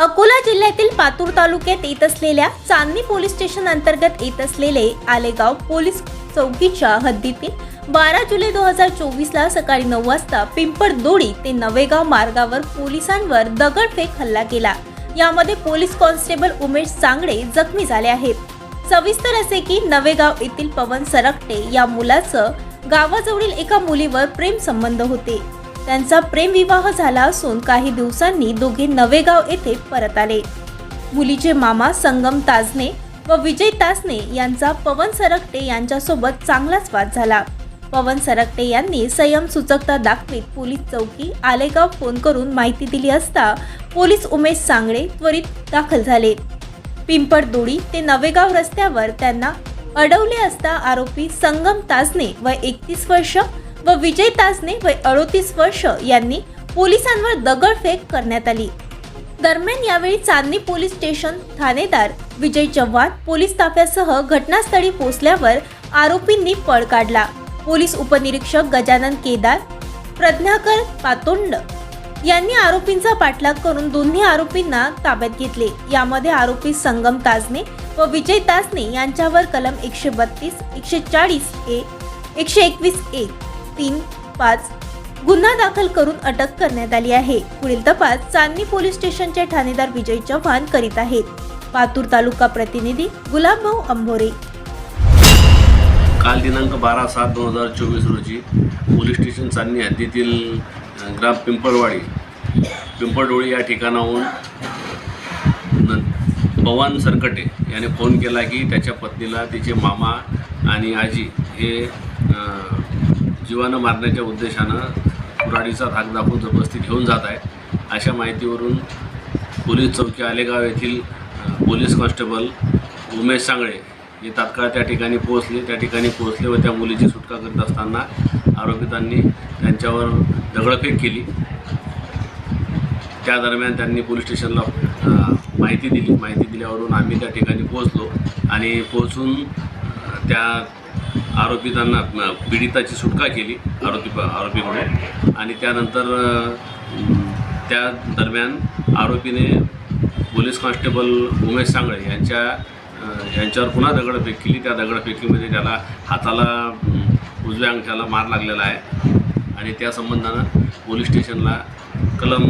अकोला जिल्ह्यातील पातूर तालुक्यात येत असलेल्या चांदणी पोलीस स्टेशन अंतर्गत येत असलेले आलेगाव पोलीस चौकीच्या हद्दीतील बारा जुलै दोन हजार चोवीसला सकाळी नऊ वाजता पिंपळदोडी ते नवेगाव मार्गावर पोलिसांवर दगडफेक हल्ला केला. यामध्ये पोलीस कॉन्स्टेबल उमेश सांगडे जखमी झाले आहेत. सविस्तर असे की नवेगाव येथील पवन सरकटे या मुलाचं गावाजवळील एका मुलीवर प्रेम संबंध होते. त्यांचा प्रेमविवाह झाला असून काही दिवसांनी दोघे नवेगाव येथे परत आले. मुलीचे मामा संगम ताजने व विजय तासने यांचा पवन सरकटे यांच्यासोबत चांगलाच वाद झाला. पवन सरकटे यांनी संयम सुचकता दाखवीत पोलीस चौकी आलेगाव फोन करून माहिती दिली असता पोलीस उमेश सांगळे त्वरित दाखल झाले. पिंपळदोडी ते नवेगाव रस्त्यावर त्यांना अडवले असता आरोपी संगम ताजने व एकतीस वर्ष व विजय तासने व अडोतीस वर्ष यांनी पोलिसांवर दगडफेक करण्यात आली. दरम्यान यावेळी चांदणी पोलीस स्टेशन ठाणेदार विजय चव्हाण पोलीस ताफ्यासह घटनास्थळी पोहोचल्यावर आरोपींनी पळ काढला. पोलीस उपनिरीक्षक गजानन केदार प्रज्ञाकर पातोंड यांनी आरोपींचा पाठलाग करून दोन्ही आरोपींना ताब्यात घेतले. यामध्ये आरोपी संगम ताजने व विजय ताजने यांच्यावर कलम एकशे बत्तीस एकशे चाळीस ए एकशे एकवीस ए तीन पाच गुन्हा दाखल करून अटक करण्यात आली आहे. पुढील तपास चांदणी पोलीस स्टेशनचे ठाणेदार विजय चव्हाण करीत आहेत. पातूर तालुका प्रतिनिधी गुलाबभाऊ अंभोरे. काल दिनांक बारा सात दोन हजार चोवीस रोजी पोलीस स्टेशन चांदणी हद्दीतील ग्राम पिंपळवाडी पिंपळडोळी या ठिकाणाहून पवन सरकटे याने फोन केला की त्याच्या पत्नीला तिचे मामा आणि आजी हे जीवानं मारण्याच्या उद्देशानं कुऱ्हाडीचा धाक दाखवून जबरदस्ती घेऊन जात आहे अशा माहितीवरून पोलीस चौकी आलेगाव येथील पोलीस कॉन्स्टेबल उमेश सांगळे हे तात्काळ त्या ठिकाणी पोहोचले. त्या ठिकाणी पोहोचले व त्या मुलीची सुटका करत असताना आरोपितांनी त्यांच्यावर दगडफेक केली. त्या दरम्यान त्यांनी पोलीस स्टेशनला माहिती दिली. माहिती दिल्यावरून आम्ही त्या ठिकाणी पोहोचलो आणि पोहोचून त्या आरोपितांना त्यांना पीडिताची सुटका केली आरोपी आरोपीकडून. आणि त्यानंतर त्या दरम्यान आरोपीने पोलीस कॉन्स्टेबल उमेश सांगळे यांच्या यांच्यावर पुन्हा दगडफेक केली. त्या दगडफेकीमध्ये त्याला हाताला उजव्या अंगठ्याला मार लागलेला आहे. आणि त्या संबंधानं पोलीस स्टेशनला कलम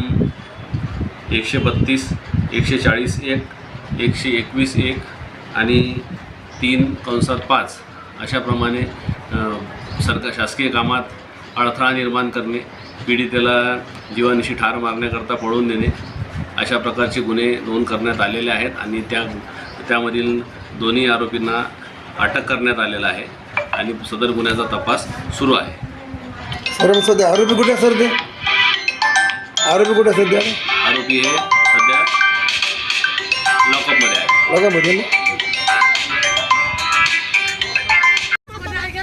एकशे बत्तीस एकशे चाळीस एक एकशे एकवीस एक आणि तीन कंसात पाच अशाप्रमाणे सरकार शासकीय कामात अडथळा निर्माण करणे पीडितेला जीवानिशी ठार मारण्याकरता पळवून देणे अशा प्रकारचे गुन्हे नोंद करण्यात आलेले आहेत आणि त्या त्यामधील दोन्ही आरोपींना अटक करण्यात आलेला आहे आणि सदर गुन्ह्याचा तपास सुरू आहे. सर मग सध्या आरोपी कुठे सर ते? आरोपी कुठे सध्या? आरोपी हे सध्या लॉकअपमध्ये आहे ना?